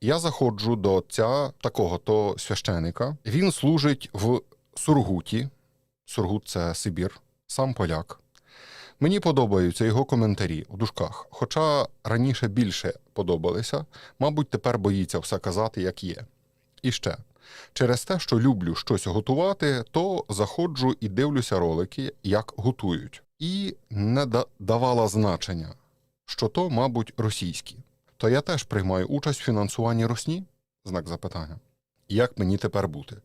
я заходжу до отця такого-то священика. Він служить в Сургуті. Сургут це Сибір, сам поляк. Мені подобаються його коментарі у дужках. Хоча раніше більше подобалися, мабуть, тепер боїться все казати, як є. І ще. Через те, що люблю щось готувати, то заходжу і дивлюся ролики, як готують. І не да- давала значення, що то, мабуть, російські. То я теж приймаю участь в фінансуванні Росні? Знак запитання. Як мені тепер бути?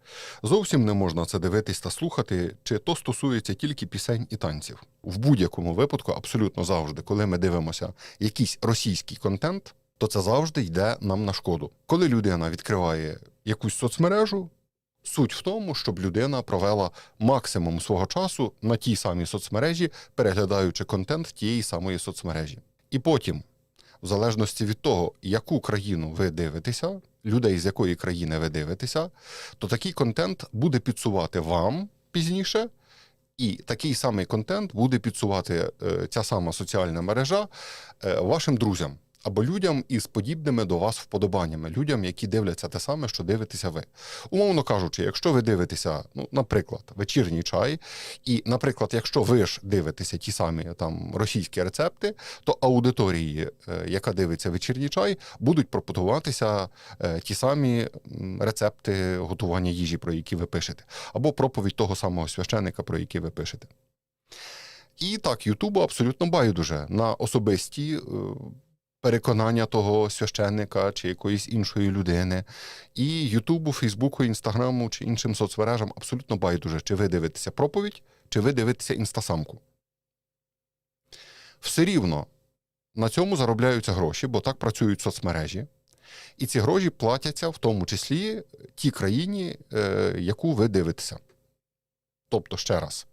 Зовсім не можна це дивитись та слухати, чи то стосується тільки пісень і танців. В будь-якому випадку, абсолютно завжди, коли ми дивимося якийсь російський контент, то це завжди йде нам на шкоду. Коли людина відкриває якусь соцмережу, суть в тому, щоб людина провела максимум свого часу на тій самій соцмережі, переглядаючи контент тієї самої соцмережі. І потім, в залежності від того, яку країну ви дивитеся, людей з якої країни ви дивитеся, то такий контент буде підсувати вам пізніше. І такий самий контент буде підсувати е, ця сама соціальна мережа е, вашим друзям або людям із подібними до вас вподобаннями, людям, які дивляться те саме, що дивитеся ви. Умовно кажучи, якщо ви дивитеся, ну, наприклад, вечірній чай, і, наприклад, якщо ви ж дивитеся ті самі там російські рецепти, то аудиторії, е, яка дивиться вечірній чай, будуть пропонуватися е, ті самі рецепти готування їжі, про які ви пишете, або проповідь того самого священика, про який ви пишете. І так, Ютубу абсолютно байдуже на особисті. Переконання того священника чи якоїсь іншої людини, і Ютубу, Фейсбуку, Інстаграму чи іншим соцмережам абсолютно байдуже, чи ви дивитеся проповідь, чи ви дивитеся інстасамку. Все рівно на цьому заробляються гроші, бо так працюють соцмережі. І ці гроші платяться в тому числі тій країні, е, яку ви дивитеся. Тобто, ще раз,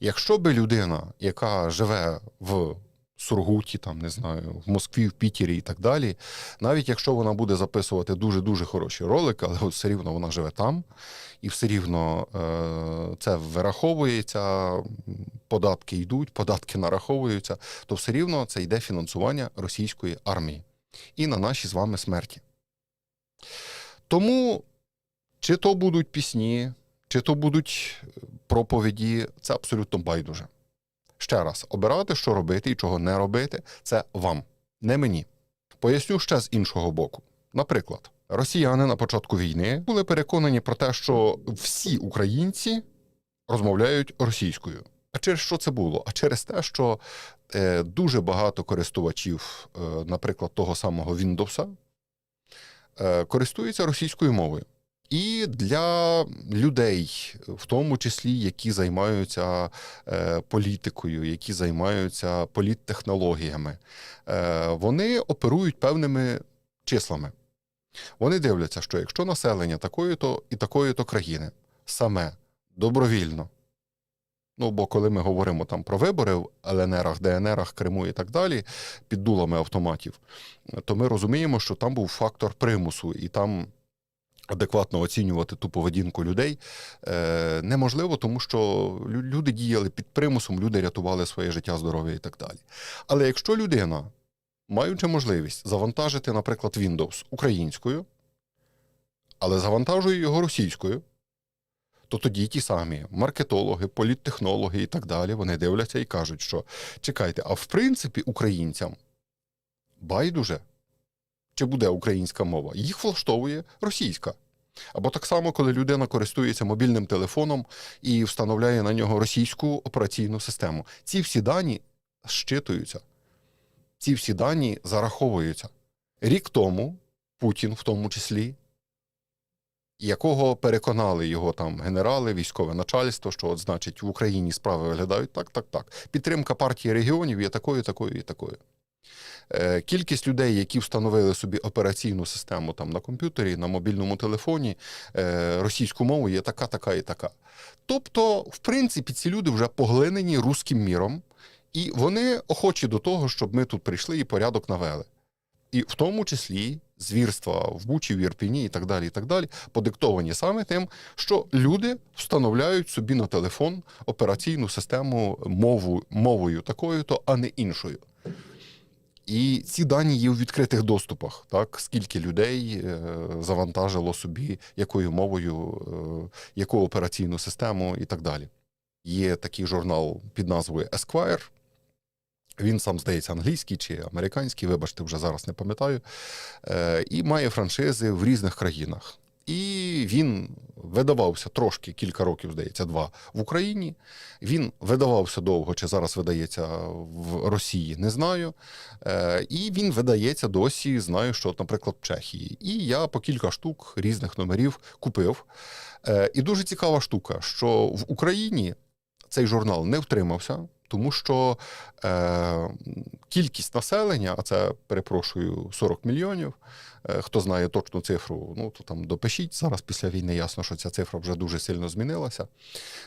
якщо би людина, яка живе в Сургуті, там не знаю, в Москві, в Пітері і так далі, навіть якщо вона буде записувати дуже-дуже хороші ролики, але все рівно вона живе там, і все рівно е, це вираховується, податки йдуть, податки нараховуються, то все рівно це йде фінансування російської армії і на наші з вами смерті. Тому чи то будуть пісні, чи то будуть е, проповіді, це абсолютно байдуже. Ще раз, обирати, що робити і чого не робити, це вам, не мені. Поясню ще з іншого боку. Наприклад, росіяни на початку війни були переконані про те, що всі українці розмовляють російською. А через що це було? А через те, що е, дуже багато користувачів, е, наприклад, того самого Windows, е, користуються російською мовою. І для людей, в тому числі, які займаються е, політикою, які займаються політтехнологіями, е, вони оперують певними числами. Вони дивляться, що якщо населення такої-то і такої-то країни саме добровільно, ну бо коли ми говоримо там про вибори в ЛНРах, ДНРах, Криму і так далі, під дулами автоматів, то ми розуміємо, що там був фактор примусу, і там адекватно оцінювати ту поведінку людей е, неможливо, тому що люди діяли під примусом, люди рятували своє життя, здоров'я і так далі. Але якщо людина, маючи можливість завантажити, наприклад, Windows українською, але завантажує його російською, то тоді ті самі маркетологи, політтехнологи і так далі, вони дивляться і кажуть, що чекайте, а в принципі українцям байдуже, чи буде українська мова, їх влаштовує російська. Або так само, коли людина користується мобільним телефоном і встановляє на нього російську операційну систему. Ці всі дані щитуються, ці всі дані зараховуються. Рік тому Путін, в тому числі, якого переконали його там генерали, військове начальство, що от, значить в Україні справи виглядають так, так, так. Підтримка партії регіонів є такою, такою і такою. Е, Кількість людей, які встановили собі операційну систему там на комп'ютері, на мобільному телефоні, е, російську мову є така, така і така. Тобто, в принципі, ці люди вже поглинені руським міром, і вони охочі до того, щоб ми тут прийшли і порядок навели. І в тому числі звірства в Бучі, в Ірпіні і так далі, і так далі, подиктовані саме тим, що люди встановляють собі на телефон операційну систему мову, мовою такою-то, а не іншою. І ці дані є у відкритих доступах, так скільки людей е, завантажило собі, якою мовою, е, яку операційну систему і так далі. Є такий журнал під назвою Esquire. Він сам здається англійський чи американський, вибачте, вже зараз не пам'ятаю. Е, і має франшизи в різних країнах. І він видавався трошки кілька років, здається, два в Україні. Він видавався довго, чи зараз видається в Росії, не знаю. Е, і він видається досі, знаю, що, наприклад, в Чехії. І я по кілька штук різних номерів купив. Е, і дуже цікава штука, що в Україні цей журнал не втримався, тому що е, кількість населення, а це перепрошую 40 мільйонів. Е, хто знає точну цифру, ну то там допишіть. Зараз після війни ясно, що ця цифра вже дуже сильно змінилася.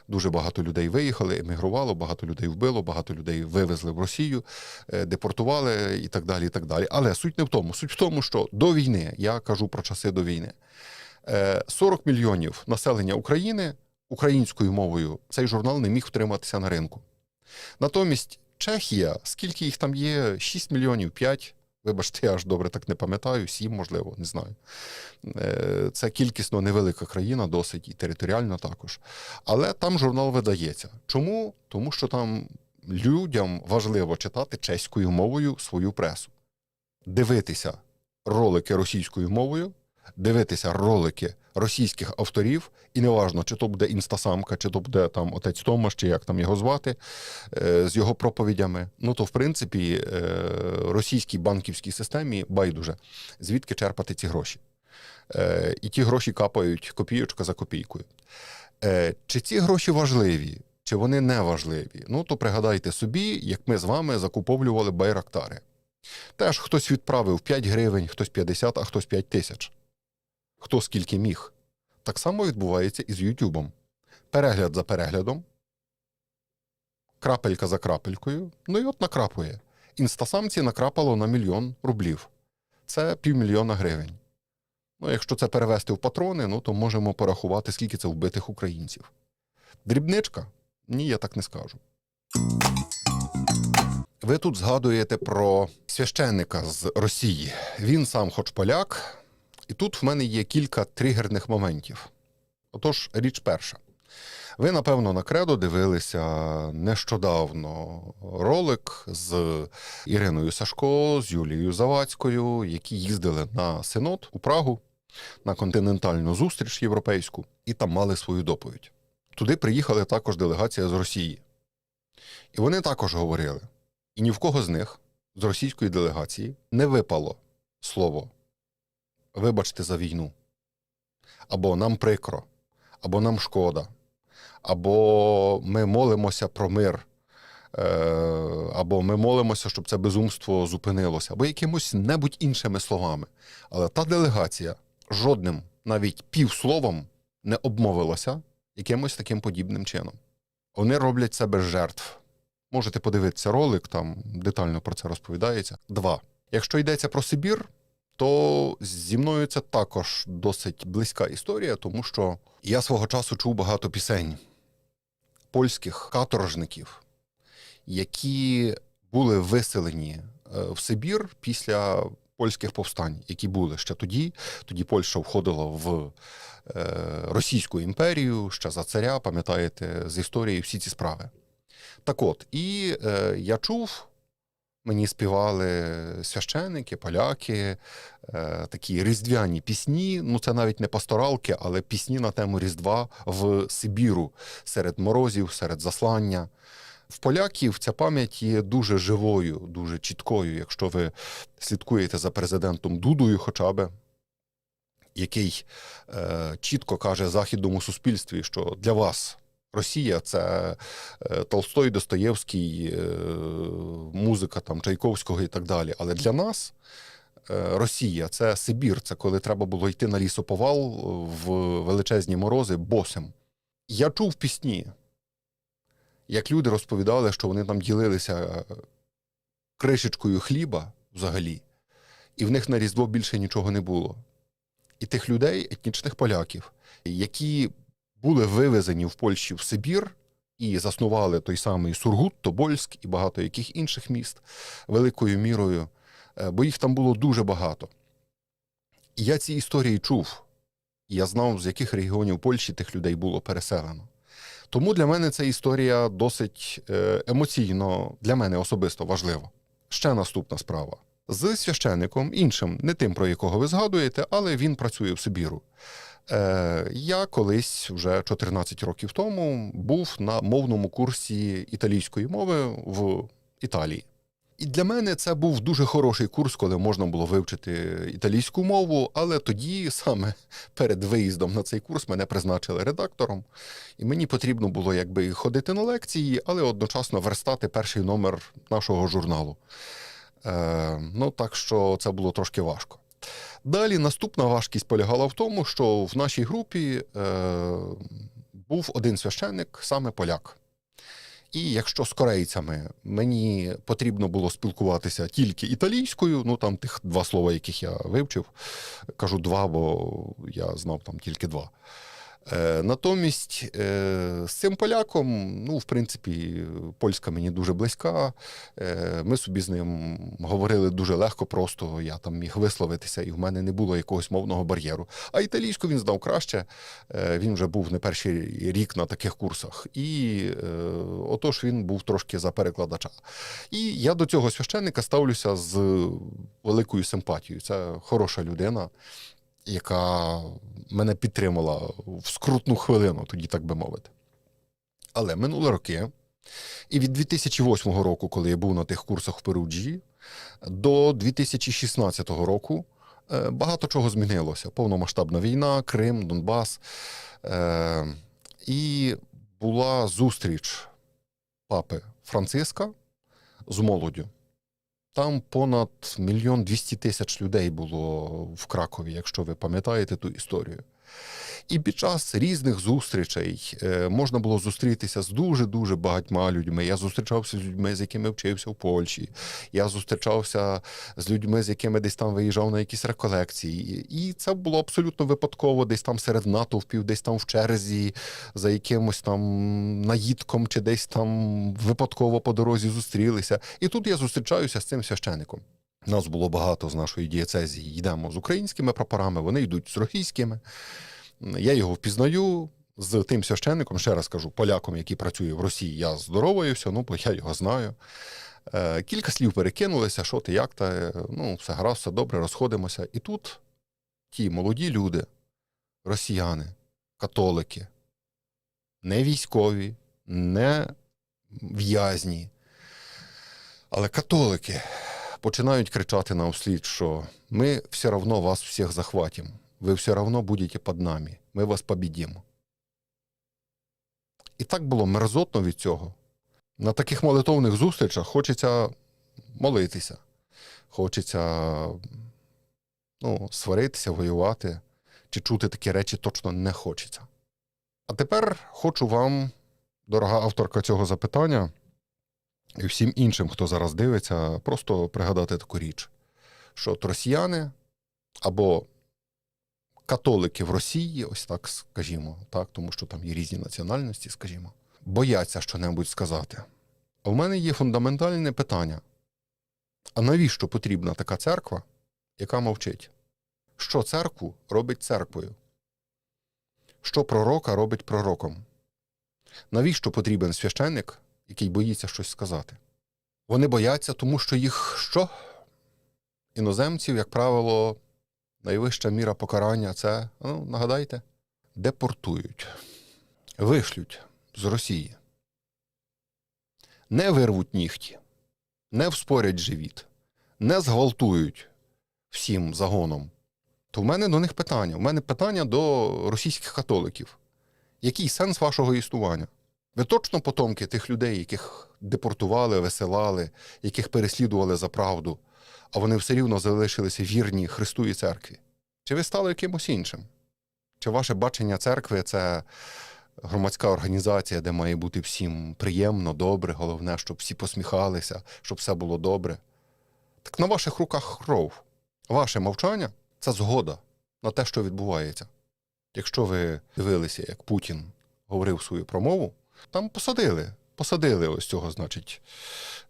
Дуже багато людей виїхали, емігрувало, багато людей вбило, багато людей вивезли в Росію, е, депортували і так далі. і так далі. Але суть не в тому. Суть в тому, що до війни, я кажу про часи до війни, е, 40 мільйонів населення України українською мовою цей журнал не міг втриматися на ринку. Натомість Чехія, скільки їх там є, 6 мільйонів, 5, вибачте, я аж добре так не пам'ятаю, 7, можливо, не знаю. Е, Це кількісно невелика країна, досить і територіально також. Але там журнал видається. Чому? Тому що там людям важливо читати чеською мовою свою пресу, дивитися ролики російською мовою, дивитися ролики російських авторів, і неважно, чи то буде інстасамка, чи то буде там отець Томаш, чи як там його звати, е, з його проповідями. Ну то в принципі е, російській банківській системі байдуже, звідки черпати ці гроші. Е, І ті гроші капають копійочка за копійкою. Чи ці гроші важливі, чи вони не важливі? Ну то пригадайте собі, як ми з вами закуповлювали байрактари. Теж хтось відправив 5 гривень, хтось 50, а хтось 5 тисяч. Хто скільки міг. Так само відбувається і з Ютубом. Перегляд за переглядом, крапелька за крапелькою, ну і от накрапує. Інстасамці накрапало на мільйон рублів. Це півмільйона гривень. Ну, якщо це перевести в патрони, ну то можемо порахувати, скільки це вбитих українців. Дрібничка? Ні, я так не скажу. Ви тут згадуєте про священника з Росії. Він сам хоч поляк, і тут в мене є кілька тригерних моментів. Отож, річ перша. Ви, напевно, на кредо дивилися нещодавно ролик з Іриною Сашко, з Юлією Завадською, які їздили на синод у Прагу на континентальну зустріч європейську і там мали свою доповідь. Туди приїхали також делегація з Росії. І вони також говорили. І ні в кого з них, з російської делегації, не випало слово вибачте за війну. Або нам прикро, або нам шкода, або ми молимося про мир, е, або ми молимося, щоб це безумство зупинилося, або якимось небудь іншими словами. Але та делегація жодним, навіть півсловом, не обмовилася якимось таким подібним чином. Вони роблять це без жертв. Можете подивитися ролик, там детально про це розповідається. Два. Якщо йдеться про Сибір, то зі мною це також досить близька історія, тому що я свого часу чув багато пісень польських каторжників, які були виселені е, в Сибір після польських повстань, які були ще тоді. Тоді Польща входила в е, Російську імперію ще за царя, пам'ятаєте, з історії всі ці справи. Так от, і е, я чув, мені співали священики, поляки, е, такі різдвяні пісні. Ну, це навіть не пасторалки, але пісні на тему Різдва в Сибіру серед морозів, серед заслання. В поляків ця пам'ять є дуже живою, дуже чіткою, якщо ви слідкуєте за президентом Дудою, хоча би. Який е, чітко каже західному суспільстві, що для вас Росія це е, Толстой, Достоєвський, е, музика там Чайковського і так далі. Але для нас е, Росія це Сибір, це коли треба було йти на лісоповал в величезні морози босим. Я чув пісні, як люди розповідали, що вони там ділилися кришечкою хліба взагалі, і в них на Різдво більше нічого не було. І тих людей, етнічних поляків, які були вивезені в Польщі в Сибір і заснували той самий Сургут, Тобольськ і багато яких інших міст великою мірою е, бо їх там було дуже багато. І я ці історії чув. Я знав, з яких регіонів Польщі тих людей було переселено. Тому для мене ця історія досить е, емоційно, для мене особисто важлива. Ще наступна справа. З священником, іншим, не тим, про якого ви згадуєте, але він працює в Сибіру. Е, я колись, вже 14 років тому, був на мовному курсі італійської мови в Італії. І для мене це був дуже хороший курс, коли можна було вивчити італійську мову. Але тоді, саме перед виїздом на цей курс, мене призначили редактором, і мені потрібно було якби ходити на лекції, але одночасно верстати перший номер нашого журналу. Е, ну так що це було трошки важко. Далі наступна важкість полягала в тому, що в нашій групі е, був один священник, саме поляк. І якщо з корейцями мені потрібно було спілкуватися тільки італійською, ну там тих два слова, яких я вивчив, кажу два, бо я знав там тільки два. Е, натомість е, з цим поляком, ну, в принципі, польська мені дуже близька. Е, ми собі з ним говорили дуже легко, просто я там міг висловитися, і в мене не було якогось мовного бар'єру. А італійську він знав краще. Він вже був не перший рік на таких курсах. І отож він був трошки за перекладача. І я до цього священника ставлюся з великою симпатією. Це хороша людина яка мене підтримала в скрутну хвилину, тоді так би мовити. Але минули роки, і від 2008 року, коли я був на тих курсах в Перуджі, до 2016 року е, багато чого змінилося. Повномасштабна війна, Крим, Донбас. Е, І була зустріч папи Франциска з молоддю. Там понад мільйон двісті тисяч людей було в Кракові, якщо ви пам'ятаєте ту історію. І під час різних зустрічей е, можна було зустрітися з дуже дуже багатьма людьми. Я зустрічався з людьми, з якими вчився в Польщі. Я зустрічався з людьми, з якими десь там виїжджав на якісь реколекції. І це було абсолютно випадково, десь там серед натовпів, десь там в черзі, за якимось там наїдком, чи десь там випадково по дорозі зустрілися. І тут я зустрічаюся з цим священником. Нас було багато з нашої дієцезії. Йдемо з українськими прапорами, вони йдуть з російськими. Я його впізнаю з тим священником, ще раз кажу, поляком, який працює в Росії, я здороваюся, ну, бо я його знаю. Е, Кілька слів перекинулися, що ти, як та, ну, все гаразд, все добре, розходимося. І тут ті молоді люди, росіяни, католики, не військові, не в'язні, але католики починають кричати на услід, що ми все одно вас всіх захватимо. Ви все равно будете під нами. Ми вас побідімо. І так було мерзотно від цього. На таких молитовних зустрічах хочеться молитися, хочеться ну, сваритися, воювати, чи чути такі речі точно не хочеться. А тепер хочу вам, дорога авторка цього запитання, і всім іншим, хто зараз дивиться, просто пригадати таку річ, що от росіяни або католики в Росії, ось так скажімо, так, тому що там є різні національності, скажімо, бояться що-небудь сказати. А в мене є фундаментальне питання: а навіщо потрібна така церква, яка мовчить? Що церкву робить церквою? Що пророка робить пророком? Навіщо потрібен священник, який боїться щось сказати? Вони бояться, тому що їх що? Іноземців, як правило, найвища міра покарання це, ну, нагадайте, депортують, вишлють з Росії. Не вирвуть нігті, не вспорять живіт, не зґвалтують всім загоном. То в мене до них питання. У мене питання до російських католиків. Який сенс вашого існування? Ви точно потомки тих людей, яких депортували, висилали, яких переслідували за правду, а вони все рівно залишилися вірні Христу і церкві? Чи ви стали якимось іншим? Чи ваше бачення церкви це громадська організація, де має бути всім приємно, добре, головне, щоб всі посміхалися, щоб все було добре? Так на ваших руках кров. Ваше мовчання це згода на те, що відбувається. Якщо ви дивилися, як Путін говорив свою промову, там посадили Посадили ось цього, значить,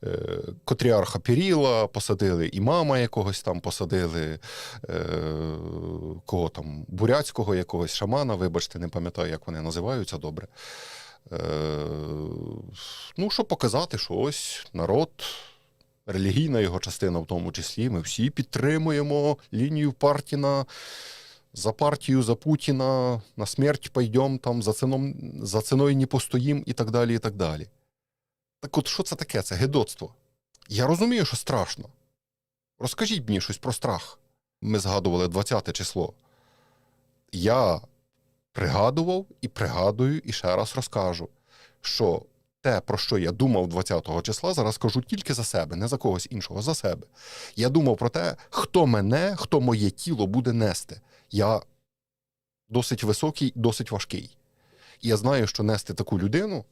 е, котріарха Піріла, посадили імама якогось там, посадили е, кого там, буряцького якогось шамана, вибачте, не пам'ятаю, як вони називаються добре. Е, ну, щоб показати, що ось народ, релігійна його частина в тому числі, ми всі підтримуємо лінію Партіна, за партію, за Путіна, на смерть пойдем, там, за, цином, за ціною не постоїм і так далі, і так далі. Так от що це таке? Це гидоцтво. Я розумію, що страшно. Розкажіть мені щось про страх. Ми згадували 20 число. Я пригадував і пригадую, і ще раз розкажу, що те, про що я думав 20-го числа, зараз кажу тільки за себе, не за когось іншого, за себе. Я думав про те, хто мене, хто моє тіло буде нести. Я досить високий, досить важкий. І я знаю, що нести таку людину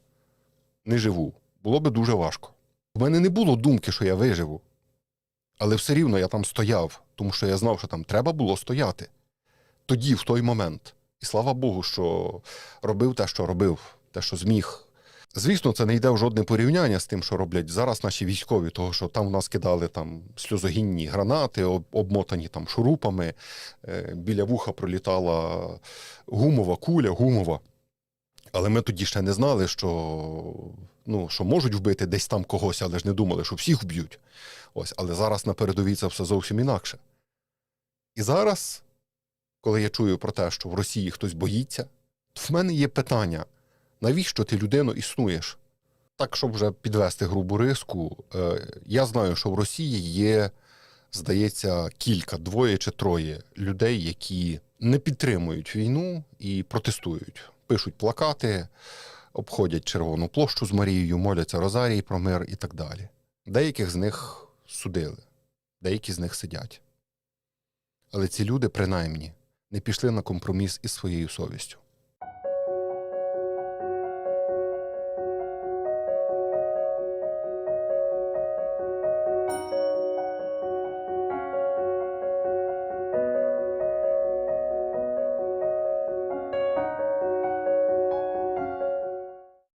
не живу. Було би дуже важко. У мене не було думки, що я виживу. Але все рівно я там стояв, тому що я знав, що там треба було стояти. Тоді, в той момент. І слава Богу, що робив те, що робив, те, що зміг. Звісно, це не йде в жодне порівняння з тим, що роблять зараз наші військові, того що там в нас кидали там сльозогінні гранати, обмотані там шурупами, е, біля вуха пролітала гумова куля, гумова. Але ми тоді ще не знали, що, ну, що можуть вбити десь там когось, але ж не думали, що всіх вб'ють. Ось, але зараз на передовій це все зовсім інакше. І зараз, коли я чую про те, що в Росії хтось боїться, то в мене є питання: навіщо ти людину існуєш? Так, щоб вже підвести грубу риску, е, я знаю, що в Росії є, здається, кілька, двоє чи троє людей, які не підтримують війну і протестують. Пишуть плакати, обходять Червону площу з Марією, моляться Розарій про мир і так далі. Деяких з них судили, деякі з них сидять. Але ці люди, принаймні, не пішли на компроміс із своєю совістю.